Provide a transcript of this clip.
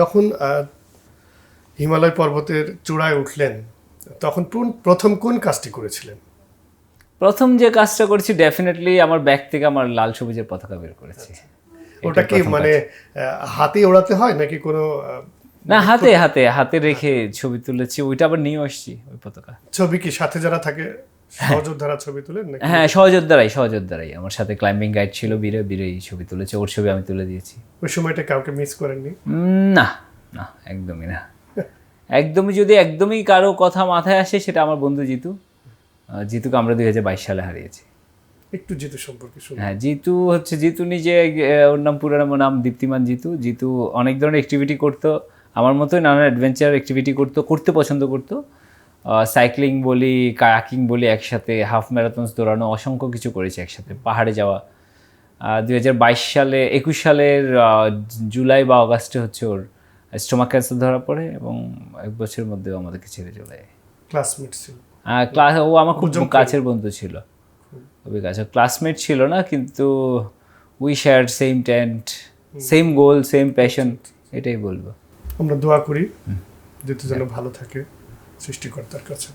যখন হিমালয় পর্বতের চূড়ায় উঠলেন তখন প্রথম কোন কাজটি করেছিলেন? প্রথম যে কাজটা করেছি ডেফিনেটলি আমার ব্যাগ থেকে আমার লাল সবুজের পতাকা বের করেছি। ওটা কি মানে হাতে ওড়াতে হয় নাকি কোনো না হাতে হাতে হাতে রেখে ছবি তুলেছি ওইটা আবার নিয়ে আসছি ওই পতাকা। ছবি কি সাথে যারা থাকে? সহযোদ্ধারা ছবি নাকি? হ্যাঁ সহযোদ্ধারাই সহযোদ্ধারাই। আমার সাথে ক্লাইম্বিং গাইড ছিল বীরে বীরে ছবি তুলেছে ওর ছবি আমি তুলে দিয়েছি। ওই সময়টা কাউকে মিস করেননি? না না একদমই না। একদমই যদি একদমই কারও কথা মাথায় আসে সেটা আমার বন্ধু জিতু। জিতুকে আমরা দুই হাজার বাইশ সালে হারিয়েছি। একটু জিতু সম্পর্কে শুনুন। হ্যাঁ জিতু হচ্ছে জিতু নিজে ওর নাম পুরো নাম- নাম দীপ্তিমান জিতু। জিতু অনেক ধরনের অ্যাক্টিভিটি করতো। আমার মতোই নানান অ্যাডভেঞ্চার অ্যাক্টিভিটি করতো করতে পছন্দ করতো। সাইক্লিং বলি কায়াকিং বলি একসাথে হাফ ম্যারাথনস দৌড়ানো অসংখ্য কিছু করেছে একসাথে পাহাড়ে যাওয়া। দুই হাজার বাইশ সালে একুশ সালের জুলাই বা অগাস্টে হচ্ছে ওর স্টোমাক ক্যান্সার ধরা পড়ে এবং এক বছরের মধ্যে আমাদেরকে ছেড়ে চলে যায়। ক্লাসমেট ছিল। ক্লাস ও আমার খুব কাছের বন্ধু ছিল। খুবই কাছে ক্লাসমেট ছিল না কিন্তু we share same tent same goal same passion এটাই বলব। আমরা দোয়া করি যেহেতু যেন ভালো থাকে। সৃষ্টিকর্তার কাছে।